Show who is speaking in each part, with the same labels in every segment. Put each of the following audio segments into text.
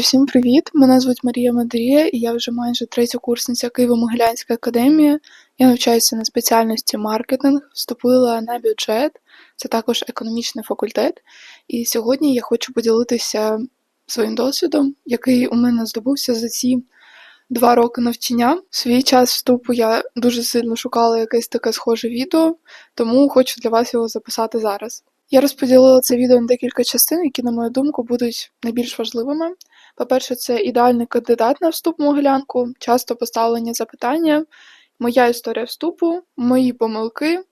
Speaker 1: Всім привіт! Мене звуть Марія Мадрія, і я вже майже третьокурсниця Києво-Могилянської академії. Я навчаюся на спеціальності маркетинг, вступила на бюджет, це також економічний факультет. І сьогодні я хочу поділитися своїм досвідом, який у мене здобувся за ці два роки навчання. В свій час вступу я дуже сильно шукала якесь таке схоже відео, тому хочу для вас його записати зараз. Я розподілила це відео на декілька частин, які, на мою думку, будуть найбільш важливими. По-перше, це ідеальний кандидат на вступ в Могилянку, часто поставлені запитання, моя історія вступу, мої помилки,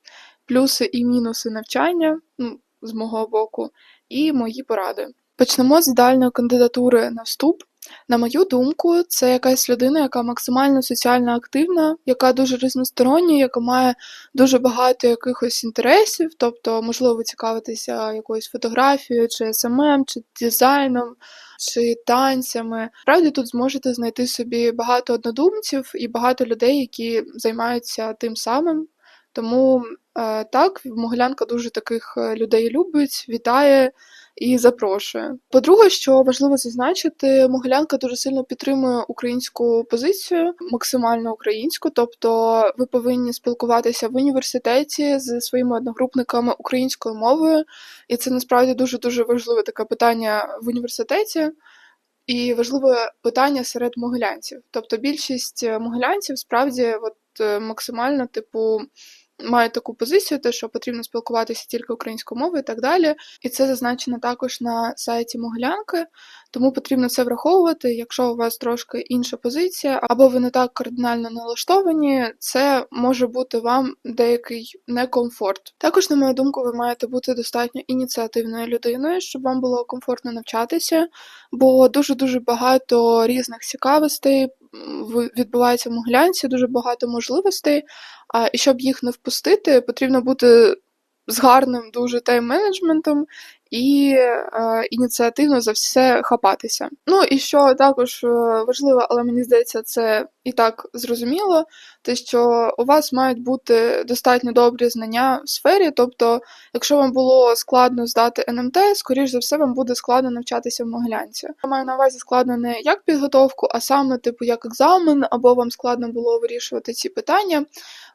Speaker 1: плюси і мінуси навчання ну, з мого боку, і мої поради. Почнемо з ідеальної кандидатури на вступ. На мою думку, це якась людина, яка максимально соціально активна, яка дуже різностороння, яка має дуже багато якихось інтересів, тобто, можливо, ви цікавитеся якоюсь фотографією, чи СММ, чи дизайном, чи танцями. Справді тут зможете знайти собі багато однодумців і багато людей, які займаються тим самим. Тому е, так, Могилянка дуже таких е, людей любить, вітає і запрошує. По-друге, що важливо зазначити, Могилянка дуже сильно підтримує українську позицію, максимально українську, тобто ви повинні спілкуватися в університеті з своїми одногрупниками українською мовою, і це насправді дуже дуже важливе таке питання в університеті. І важливе питання серед могилянців. Тобто більшість могилянців справді от, е, максимально, типу, мають таку позицію, те, що потрібно спілкуватися тільки українською мовою і так далі. І це зазначено також на сайті Могилянки, тому потрібно це враховувати. Якщо у вас трошки інша позиція, або ви не так кардинально налаштовані, це може бути вам деякий некомфорт. Також, на мою думку, ви маєте бути достатньо ініціативною людиною, щоб вам було комфортно навчатися, бо дуже дуже багато різних цікавостей відбувається в Могилянці, дуже багато можливостей. А і щоб їх не впустити, потрібно бути з гарним дуже тайм-менеджментом і е, ініціативно за все хапатися. Ну і що також е, важливо, але мені здається, це і так зрозуміло, те, що у вас мають бути достатньо добрі знання в сфері. Тобто, якщо вам було складно здати НМТ, скоріш за все, вам буде складно навчатися в Могилянці. Я маю на увазі складно не як підготовку, а саме типу як екзамен, або вам складно було вирішувати ці питання.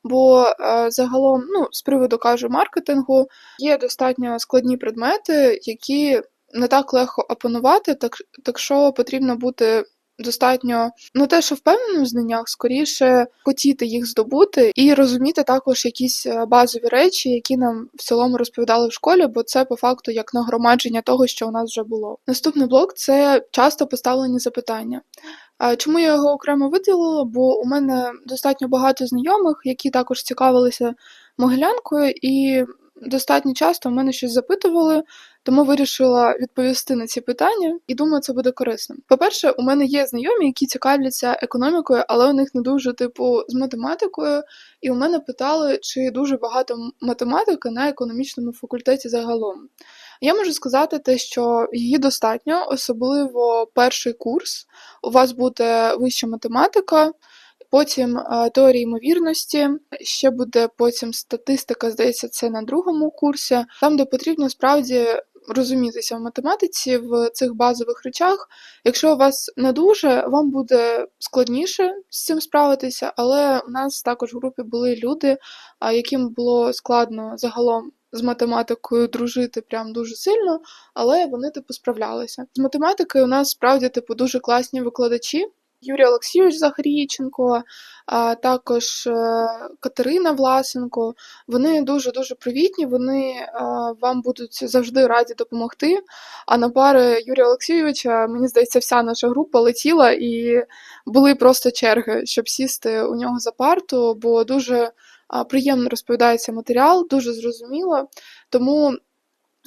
Speaker 1: Бо е, загалом, ну, з приводу кажу, маркетингу є достатньо складні предмети, які не так легко опанувати, так, так що потрібно бути. Достатньо ну те, що впевненим в знаннях, скоріше хотіти їх здобути і розуміти також якісь е, базові речі, які нам в цілому розповідали в школі, бо це по факту як нагромадження того, що у нас вже було. Наступний блок це часто поставлені запитання. Чому я його окремо виділила? Бо у мене достатньо багато знайомих, які також цікавилися могилянкою, і достатньо часто в мене щось запитували, тому вирішила відповісти на ці питання і думаю, це буде корисним. По-перше, у мене є знайомі, які цікавляться економікою, але у них не дуже типу з математикою. І у мене питали, чи дуже багато математики на економічному факультеті загалом. Я можу сказати те, що її достатньо, особливо перший курс. У вас буде вища математика, потім е, теорія ймовірності, ще буде потім статистика, здається, це на другому курсі, там, де потрібно справді. Розумітися в математиці в цих базових речах. Якщо у вас не дуже, вам буде складніше з цим справитися, але у нас також в групі були люди, яким було складно загалом з математикою дружити прям дуже сильно, але вони типу справлялися. З математики у нас справді типу дуже класні викладачі. Юрій Олексійович Загріченко, а також е, Катерина Власенко. Вони дуже дуже привітні. Вони вам будуть завжди раді допомогти. А на пари Юрія Олексійовича, мені здається, вся наша група летіла і були просто черги, щоб сісти у нього за парту, бо дуже приємно розповідається матеріал, дуже зрозуміло. Тому,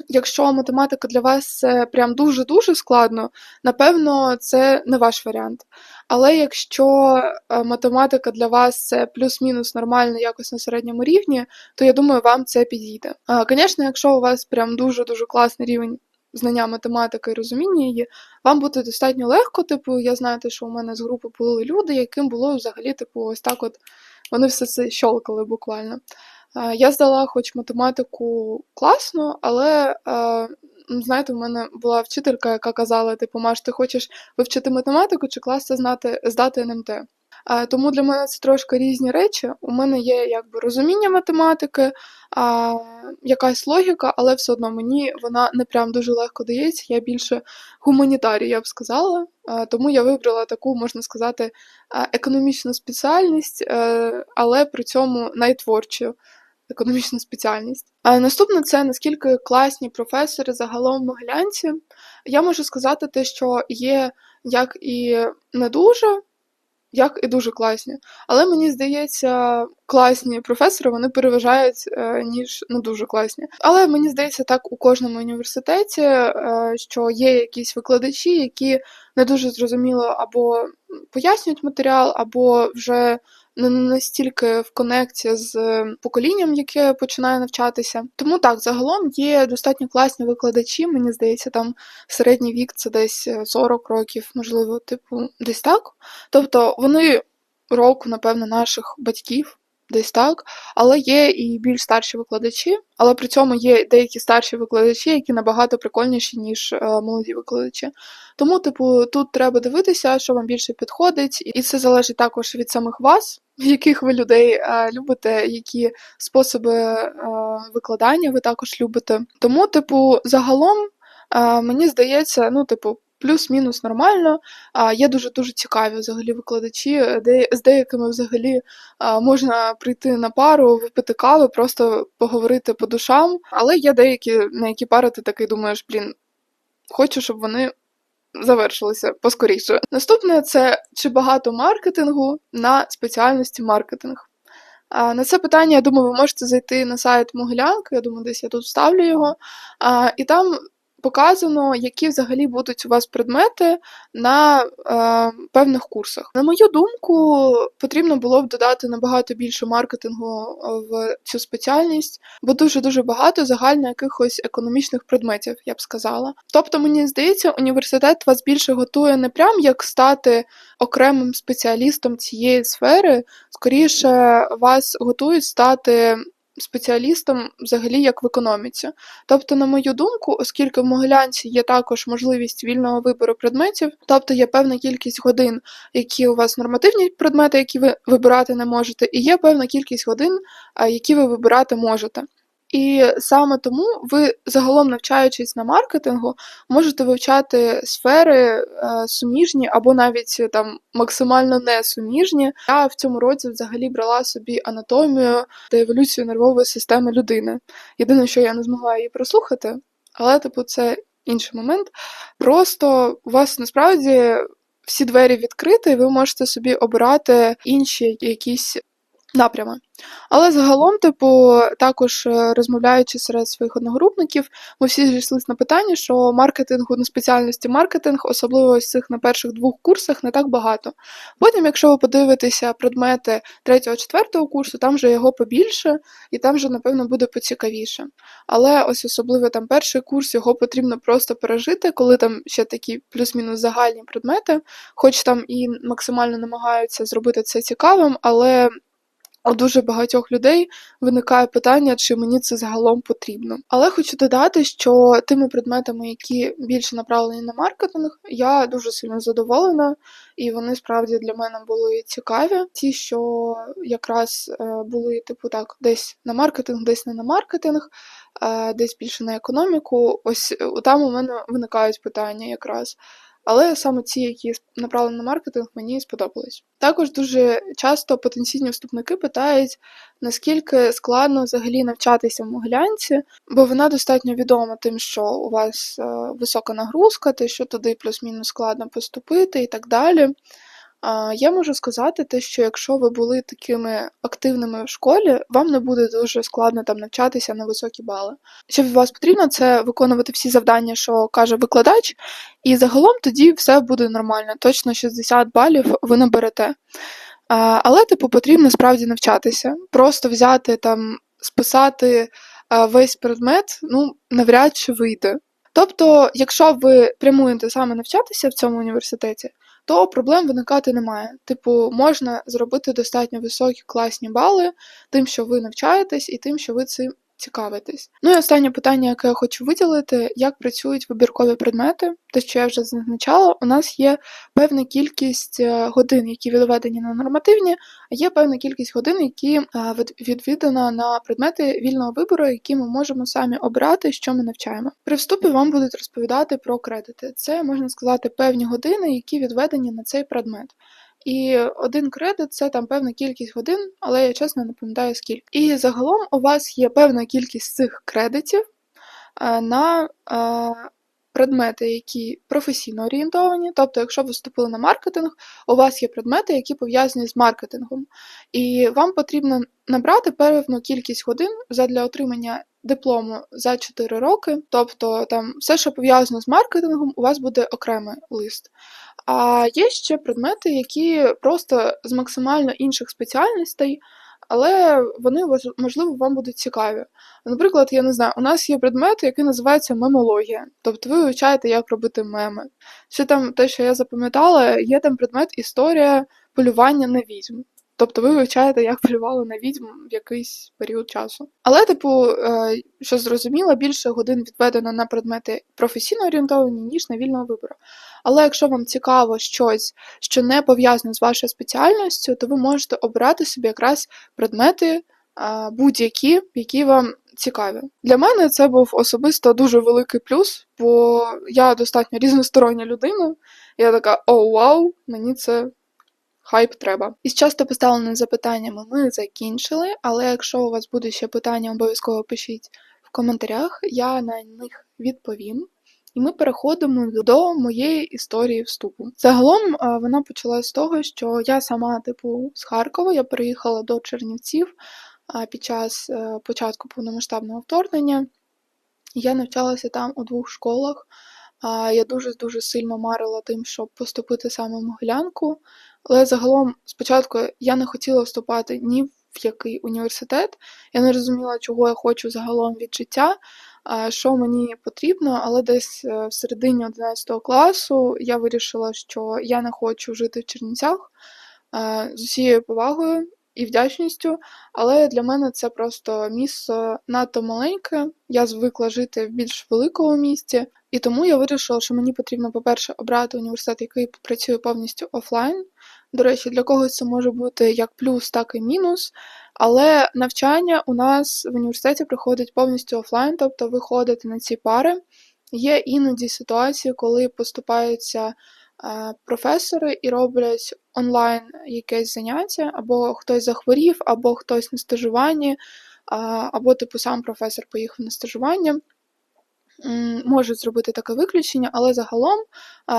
Speaker 1: якщо математика для вас це прям дуже-дуже складно, напевно, це не ваш варіант. Але якщо е, математика для вас це плюс-мінус нормально якось на середньому рівні, то я думаю, вам це підійде. Звісно, якщо у вас прям дуже-дуже класний рівень. Знання математики і розуміння її, вам буде достатньо легко. Типу, я знаю, що у мене з групи були люди, яким було взагалі, типу, ось так от вони все це щолкали буквально. Я здала хоч математику класно, але знаєте, в мене була вчителька, яка казала: типу, Маш, ти хочеш вивчити математику чи класно знати, здати НМТ? Е, Тому для мене це трошки різні речі. У мене є якби розуміння математики, якась логіка, але все одно мені вона не прям дуже легко дається. Я більше гуманітарій, я б сказала. Е, Тому я вибрала таку, можна сказати, е, економічну спеціальність, е, але при цьому найтворчу економічну спеціальність. А наступне це наскільки класні професори загалом в Могилянці. Я можу сказати те, що є як і не дуже, як і дуже класні. Але мені здається, класні професори вони переважають, е, ніж не дуже класні. Але мені здається, так у кожному університеті, е, що є якісь викладачі, які не дуже зрозуміло або пояснюють матеріал, або вже не настільки в конекті з поколінням, яке починає навчатися. Тому так, загалом є достатньо класні викладачі. Мені здається, там середній вік це десь е, 40 років, можливо, типу, десь так. Тобто вони року, напевно, наших батьків. Десь так, але є і більш старші викладачі, але при цьому є деякі старші викладачі, які набагато прикольніші, ніж е, молоді викладачі. Тому, типу, тут треба дивитися, що вам більше підходить, і це залежить також від самих вас, яких ви людей е, любите, які способи е, викладання ви також любите. Тому, типу, загалом, е, мені здається, ну, типу, плюс-мінус нормально. А є дуже дуже цікаві взагалі викладачі, де з деякими взагалі можна прийти на пару, випити кави, просто поговорити по душам. Але є деякі, на які пари ти такий думаєш, блін, хочу, щоб вони завершилися поскоріше. Наступне це чи багато маркетингу на спеціальності маркетинг. На це питання, я думаю, ви можете зайти на сайт Могилянки, я думаю, десь я тут вставлю його. І там показано, які взагалі будуть у вас предмети на е, певних курсах. На мою думку, потрібно було б додати набагато більше маркетингу е, в цю спеціальність, бо дуже дуже багато загально якихось економічних предметів, я б сказала. Тобто, мені здається, університет вас більше готує не прям як стати окремим спеціалістом цієї сфери, скоріше вас готують стати спеціалістом взагалі як в економіці. Тобто, на мою думку, оскільки в Могилянці є також можливість вільного вибору предметів, тобто є певна кількість годин, які у вас нормативні предмети, які ви вибирати не можете, і є певна кількість годин, які ви вибирати можете. І саме тому ви загалом навчаючись на маркетингу, можете вивчати сфери е, суміжні або навіть е, там максимально не суміжні. Я в цьому році взагалі брала собі анатомію та еволюцію нервової системи людини. Єдине, що я не змогла її прослухати, але типу це інший момент. Просто у вас насправді всі двері відкриті, і ви можете собі обирати інші якісь напрями. Але загалом, типу, також е, розмовляючи серед своїх одногрупників, ми всі зійшлися на питанні, що маркетингу на спеціальності маркетинг, особливо ось цих на перших двох курсах, не так багато. Потім, якщо ви подивитеся предмети 3-4 курсу, там вже його побільше, і там вже, напевно, буде поцікавіше. Але ось особливо там перший курс, його потрібно просто пережити, коли там ще такі плюс-мінус загальні предмети, хоч там і максимально намагаються зробити це цікавим, але у дуже багатьох людей виникає питання, чи мені це загалом потрібно. Але хочу додати, що тими предметами, які більше направлені на маркетинг, я дуже сильно задоволена, і вони справді для мене були цікаві. Ті, що якраз е, були, типу, так, десь на маркетинг, десь не на маркетинг, е, десь більше на економіку. Ось е, там у мене виникають питання якраз. Але саме ці, які направлені на маркетинг, мені сподобались. Також дуже часто потенційні вступники питають, наскільки складно взагалі навчатися в Могилянці, бо вона достатньо відома тим, що у вас е, висока нагрузка, те, що туди плюс-мінус складно поступити і так далі. Я можу сказати те, що якщо ви були такими активними в школі, вам не буде дуже складно там навчатися на високі бали. Що від вас потрібно, це виконувати всі завдання, що каже викладач, і загалом тоді все буде нормально. Точно 60 балів ви наберете. Але, типу, потрібно справді навчатися. Просто взяти там, списати весь предмет, ну, навряд чи вийде. Тобто, якщо ви прямуєте саме навчатися в цьому університеті, то проблем виникати немає. Типу, можна зробити достатньо високі класні бали тим, що ви навчаєтесь, і тим, що ви цим цікавитись. Ну і останнє питання, яке я хочу виділити, як працюють вибіркові предмети. Те, що я вже зазначала, у нас є певна кількість е, годин, які відведені на нормативні, а є певна кількість годин, які е, відвідана на предмети вільного вибору, які ми можемо самі обирати, що ми навчаємо. При вступі вам будуть розповідати про кредити. Це можна сказати певні години, які відведені на цей предмет. І один кредит це там певна кількість годин, але я чесно не пам'ятаю скільки. І загалом у вас є певна кількість цих кредитів е, на е, предмети, які професійно орієнтовані. Тобто, якщо ви вступили на маркетинг, у вас є предмети, які пов'язані з маркетингом, і вам потрібно набрати певну кількість годин задля отримання диплому за 4 роки. Тобто, там все, що пов'язано з маркетингом, у вас буде окремий лист. А є ще предмети, які просто з максимально інших спеціальностей, але вони можливо вам будуть цікаві. Наприклад, я не знаю, у нас є предмет, який називається мемологія. Тобто ви вивчаєте, як робити меми. Ще там те, що я запам'ятала, є там предмет історія полювання на відьм. Тобто ви вивчаєте, як полювали на відьм в якийсь період часу. Але, типу, е, що зрозуміло, більше годин відведено на предмети професійно орієнтовані, ніж на вільного вибору. Але якщо вам цікаво щось, що не пов'язане з вашою спеціальністю, то ви можете обирати собі якраз предмети будь-які, які вам цікаві. Для мене це був особисто дуже великий плюс, бо я достатньо різностороння людина. Я така: о, вау, мені це. Хайп треба. Із часто поставленими запитаннями ми закінчили, але якщо у вас будуть ще питання, обов'язково пишіть в коментарях, я на них відповім. І ми переходимо до моєї історії вступу. Загалом е, вона почалась з того, що я сама, типу, з Харкова, я переїхала до Чернівців під час е, початку повномасштабного вторгнення. Я навчалася там у двох школах. Я дуже дуже сильно марила тим, щоб поступити саме в Могилянку. Але загалом спочатку я не хотіла вступати ні в який університет. Я не розуміла, чого я хочу загалом від життя, що мені потрібно, але десь е, в середині 11 класу я вирішила, що я не хочу жити в Чернівцях з усією повагою і вдячністю, але для мене це просто місто надто маленьке. Я звикла жити в більш великому місті, і тому я вирішила, що мені потрібно, по-перше, обрати університет, який працює повністю офлайн. До речі, для когось це може бути як плюс, так і мінус. Але навчання у нас в університеті проходить повністю офлайн, тобто ви ходите на ці пари. Є іноді ситуації, коли поступаються е, професори і роблять онлайн якесь заняття, або хтось захворів, або хтось на стажуванні, або типу сам професор поїхав на стажування. Можуть зробити таке виключення, але загалом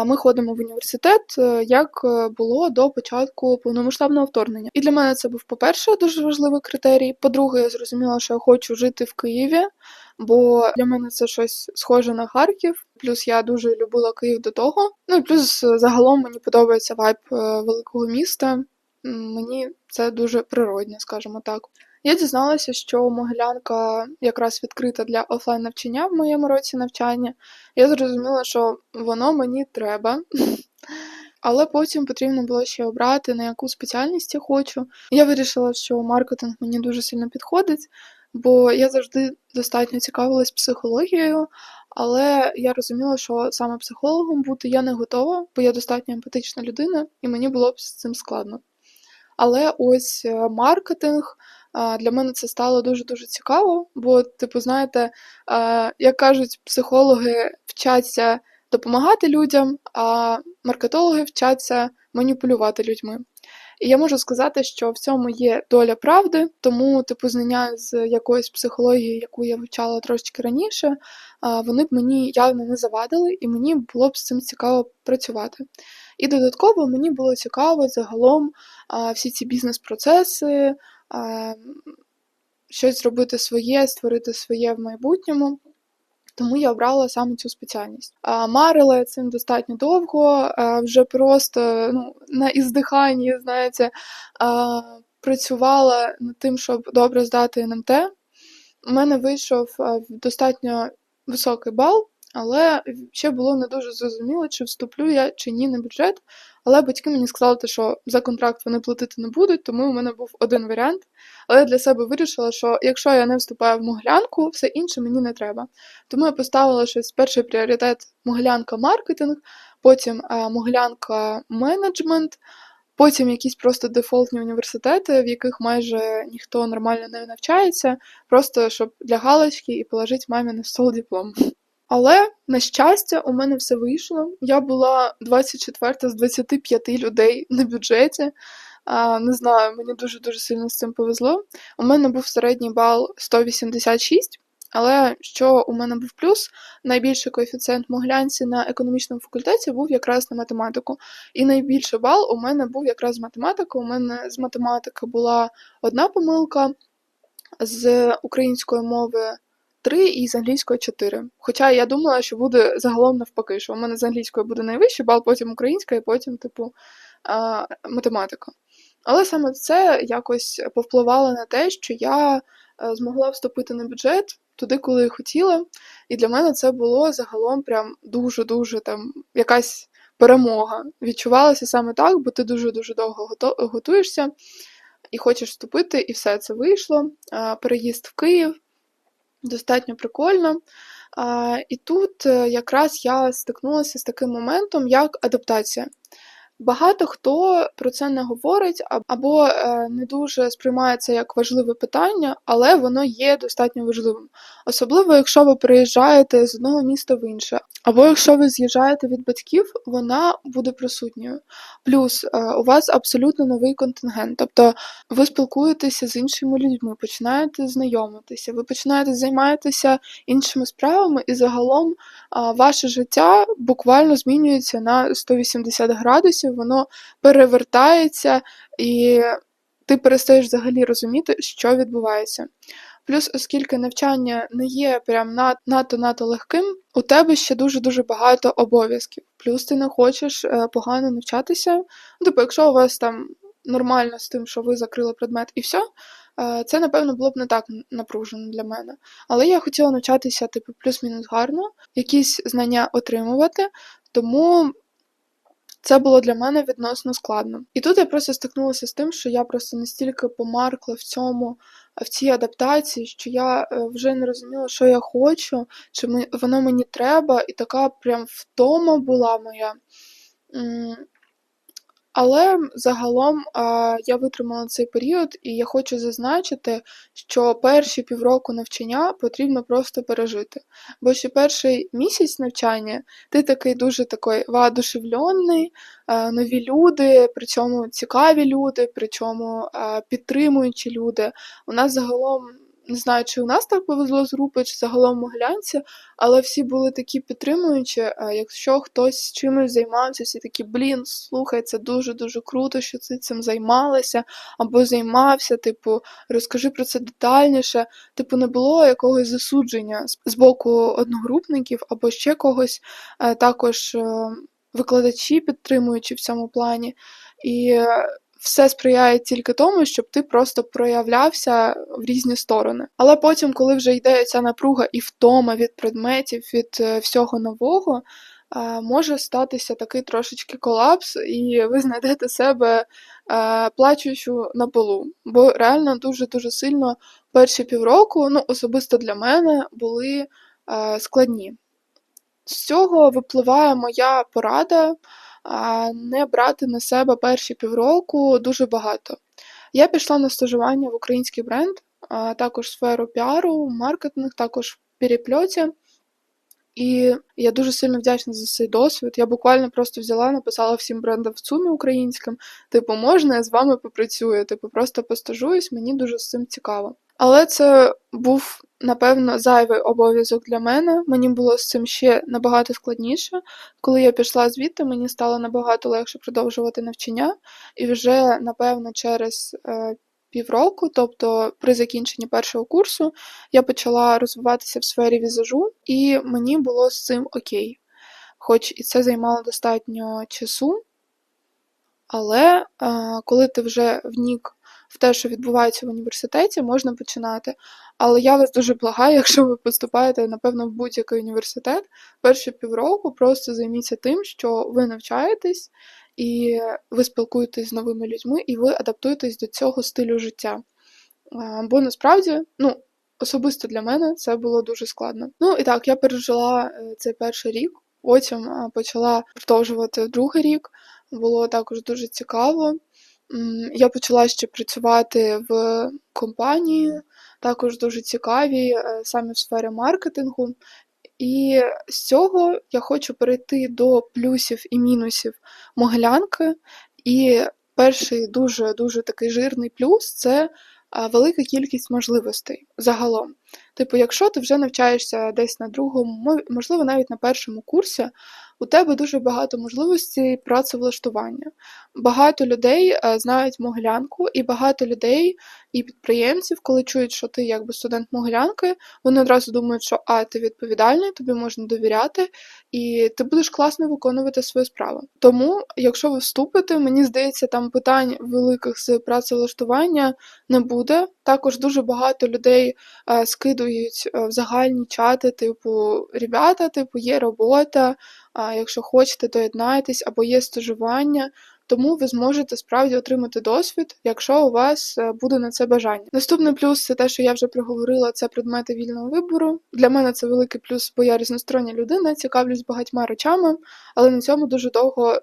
Speaker 1: ми ходимо в університет, е, як е, було до початку повномасштабного вторгнення. І для мене це був, по-перше, дуже важливий критерій. По-друге, я зрозуміла, що я хочу жити в Києві, бо для мене це щось схоже на Харків. Плюс я дуже любила Київ до того. Ну і плюс е, загалом мені подобається вайб великого міста. Мені це дуже природне, скажімо так. Я дізналася, що Могилянка якраз відкрита для офлайн навчання в моєму році навчання. Я зрозуміла, що воно мені треба. Але потім потрібно було ще обрати, на яку спеціальність я хочу. Я вирішила, що маркетинг мені дуже сильно підходить, бо я завжди достатньо цікавилась психологією, але я розуміла, що саме психологом бути я не готова, бо я достатньо емпатична людина, і мені було б з цим складно. Але ось е, маркетинг для мене це стало дуже-дуже цікаво, бо, типу, знаєте, як кажуть, психологи вчаться допомагати людям, а маркетологи вчаться маніпулювати людьми. І я можу сказати, що в цьому є доля правди, тому, типу, знання з якоїсь психології, яку я вивчала трошечки раніше, вони б мені явно не завадили, і мені було б з цим цікаво працювати. І додатково мені було цікаво загалом всі ці бізнес-процеси, щось зробити своє, створити своє в майбутньому. Тому я обрала саме цю спеціальність. А, марила цим достатньо довго, вже просто ну, на іздиханні, знаєте, працювала над тим, щоб добре здати НМТ. У мене вийшов достатньо високий бал, Але ще було не дуже зрозуміло, чи вступлю я чи ні на бюджет. Але батьки мені сказали, що за контракт вони платити не будуть, тому у мене був один варіант. Але я для себе вирішила, що якщо я не вступаю в Могилянку, все інше мені не треба. Тому я поставила щось перший пріоритет Могилянка маркетинг, потім е, Могилянка менеджмент, потім якісь просто дефолтні університети, в яких майже ніхто нормально не навчається, просто щоб для галочки і положити мамі на стол диплом. Але, на щастя, у мене все вийшло. Я була 24 з 25 людей на бюджеті. Не знаю, мені дуже-дуже сильно з цим повезло. У мене був середній бал 186, але що у мене був плюс, найбільший коефіцієнт Моглянці на економічному факультеті був якраз на математику. І найбільший бал у мене був якраз з математики. У мене з математики була одна помилка, з української мови 3 і з англійської 4. Хоча я думала, що буде загалом навпаки, що у мене з англійської буде найвищий бал, потім українська, і потім, типу, математика. Але саме це якось повпливало на те, що я е, змогла вступити на бюджет туди, коли хотіла. І для мене це було загалом прям дуже-дуже там якась перемога. Відчувалося саме так, бо ти дуже-дуже довго готуєшся і хочеш вступити, і все це вийшло. Переїзд в Київ достатньо прикольно. І тут е, якраз я стикнулася з таким моментом, як адаптація. Багато хто про це не говорить або е, не дуже сприймає це як важливе питання, але воно є достатньо важливим. Особливо, якщо ви переїжджаєте з одного міста в інше, або якщо ви з'їжджаєте від батьків, вона буде присутньою. Плюс е, у вас абсолютно новий контингент, тобто ви спілкуєтеся з іншими людьми, починаєте знайомитися, ви починаєте займатися іншими справами, і загалом ваше життя буквально змінюється на 180 градусів, воно перевертається, і ти перестаєш взагалі розуміти, що відбувається. Плюс, оскільки навчання не є прям надто-надто легким, у тебе ще дуже-дуже багато обов'язків. Плюс ти не хочеш е, погано навчатися. Тобто, якщо у вас там нормально з тим, що ви закрили предмет і все, це, напевно, було б не так напружено для мене. Але я хотіла навчатися, типу, плюс-мінус гарно, якісь знання отримувати, тому це було для мене відносно складно. І тут я просто стикнулася з тим, що я просто настільки помаркла в цьому, в цій адаптації, що я е, вже не розуміла, що я хочу, чи воно мені треба, і така прям втома була моя. Але загалом я витримала цей період, і я хочу зазначити, що перші півроку навчання потрібно просто пережити. Бо ще перший місяць навчання ти такий дуже такий воодушевлений, нові люди, причому цікаві люди, при причому підтримуючі люди. У нас загалом не знаю, чи у нас так повезло з групи, чи загалом Могилянці, але всі були такі підтримуючі. Якщо хтось чимось займався, всі такі, блін, слухай, це дуже-дуже круто, що ти цим займалася або займався, типу, розкажи про це детальніше. Типу, не було якогось засудження з боку одногрупників або ще когось, е, також е, викладачі підтримуючи в цьому плані. І все сприяє тільки тому, щоб ти просто проявлявся в різні сторони. Але потім, коли вже йде ця напруга і втома від предметів, від е, всього нового, е, може статися такий трошечки колапс, і ви знайдете себе е, плачучу на полу. Бо реально дуже-дуже сильно перші півроку, ну особисто для мене, були складні. З цього випливає моя порада не брати на себе перші півроку дуже багато. Я пішла на стажування в український бренд, також сферу піару, маркетинг, також в перепльоті. І я дуже сильно вдячна за цей досвід. Я буквально просто взяла, написала всім брендам в ЦУМі українським, типу, можна, я з вами попрацюю, типу, просто постажуюсь, мені дуже з цим цікаво. Але це був, напевно, зайвий обов'язок для мене. Мені було з цим ще набагато складніше. Коли я пішла звідти, мені стало набагато легше продовжувати навчання, і вже, напевно, через е, півроку, тобто при закінченні першого курсу, я почала розвиватися в сфері візажу, і мені було з цим окей. Хоч і це займало достатньо часу. Але е, коли ти вже внік в те, що відбувається в університеті, можна починати. Але я вас дуже благаю, якщо ви поступаєте, напевно, в будь-який університет, перші півроку просто займіться тим, що ви навчаєтесь і ви спілкуєтесь з новими людьми, і ви адаптуєтесь до цього стилю життя. Бо насправді, ну, особисто для мене це було дуже складно. Ну і так, я пережила е, цей перший рік, потім почала продовжувати другий рік. Було також дуже цікаво. Я почала ще працювати в компанії, також дуже цікаві, е, саме в сфері маркетингу. І з цього я хочу перейти до плюсів і мінусів Могилянки. І перший дуже дуже такий жирний плюс це велика кількість можливостей загалом. Типу, якщо ти вже навчаєшся десь на другому, мо- можливо, навіть на першому курсі, у тебе дуже багато можливостей працевлаштування. Багато людей е, знають Могилянку, і багато людей і підприємців, коли чують, що ти якби студент Могилянки, вони одразу думають, що а ти відповідальний, тобі можна довіряти, і ти будеш класно виконувати свою справу. Тому, якщо ви вступите, мені здається, там питань великих з працевлаштування не буде. Також дуже багато людей е, скидують е, в загальні чати, типу, ребята, типу, є робота, а якщо хочете, доєднайтесь, або є стажування. Тому ви зможете справді отримати досвід, якщо у вас е, буде на це бажання. Наступний плюс це те, що я вже проговорила, це предмети вільного вибору. Для мене це великий плюс, бо я різностороння людина, цікавлюсь багатьма речами, але на цьому дуже довго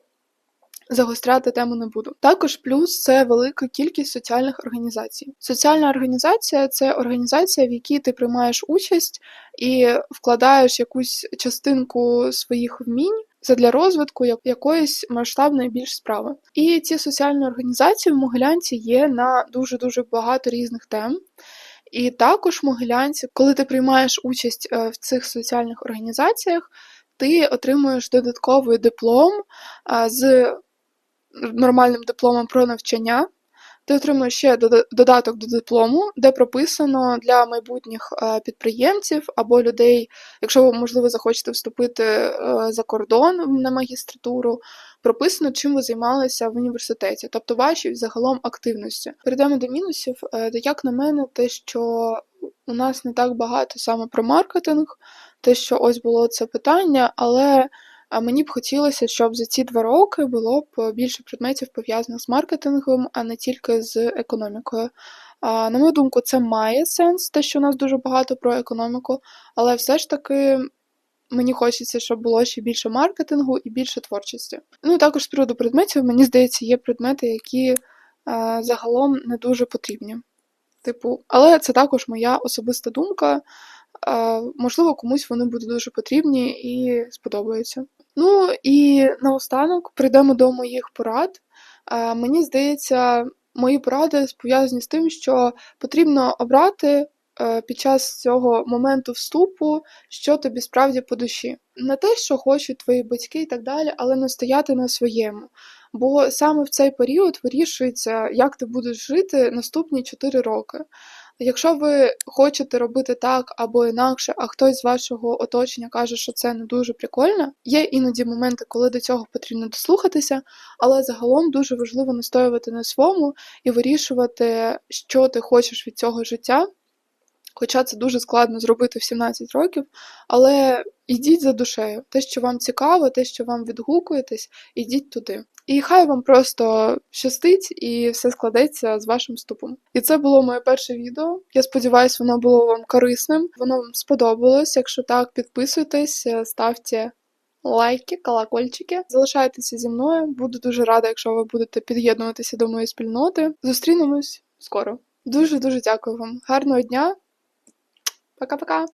Speaker 1: загостряти тему не буду. Також плюс це велика кількість соціальних організацій. Соціальна організація це організація, в якій ти приймаєш участь і вкладаєш якусь частинку своїх вмінь задля розвитку якоїсь масштабної більш справи. І ці соціальні організації в Могилянці є на дуже дуже багато різних тем. І також в Могилянці, коли ти приймаєш участь е, в цих соціальних організаціях, ти отримуєш додатковий диплом з нормальним дипломом про навчання. Ти отримуєш ще дода- додаток до диплому, де прописано для майбутніх е, підприємців або людей, якщо ви, можливо, захочете вступити е, за кордон на магістратуру, прописано, чим ви займалися в університеті, тобто ваші загалом активності. Перейдемо до мінусів. Е, Як на мене, те, що у нас не так багато саме про маркетинг, те, що ось було це питання, але а мені б хотілося, щоб за ці два роки було б більше предметів пов'язаних з маркетингом, а не тільки з економікою. А, на мою думку, це має сенс, те, що у нас дуже багато про економіку, але все ж таки мені хочеться, щоб було ще більше маркетингу і більше творчості. Ну також з приводу предметів, мені здається, є предмети, які а, загалом не дуже потрібні. Типу, але це також моя особиста думка. А, можливо, комусь вони будуть дуже потрібні і сподобаються. Ну і наостанок прийдемо до моїх порад. Мені здається, мої поради пов'язані з тим, що потрібно обрати е, під час цього моменту вступу, що тобі справді по душі. Не те, що хочуть твої батьки і так далі, але настояти на своєму. Бо саме в цей період вирішується, як ти будеш жити наступні 4 роки. Якщо ви хочете робити так або інакше, а хтось з вашого оточення каже, що це не дуже прикольно, є іноді моменти, коли до цього потрібно дослухатися, але загалом дуже важливо настоювати на своєму і вирішувати, що ти хочеш від цього життя. Хоча це дуже складно зробити в 17 років, але йдіть за душею. Те, що вам цікаво, те, що вам відгукуєтесь, ідіть туди. І хай вам просто щастить і все складеться з вашим вступом. І це було моє перше відео. Я сподіваюся, воно було вам корисним. Воно вам сподобалось. Якщо так, підписуйтесь, ставте лайки, колокольчики. Залишайтеся зі мною. Буду дуже рада, якщо ви будете під'єднуватися до моєї спільноти. Зустрінемось скоро. Дуже дуже дякую вам. Гарного дня. 巴嘎巴嘎。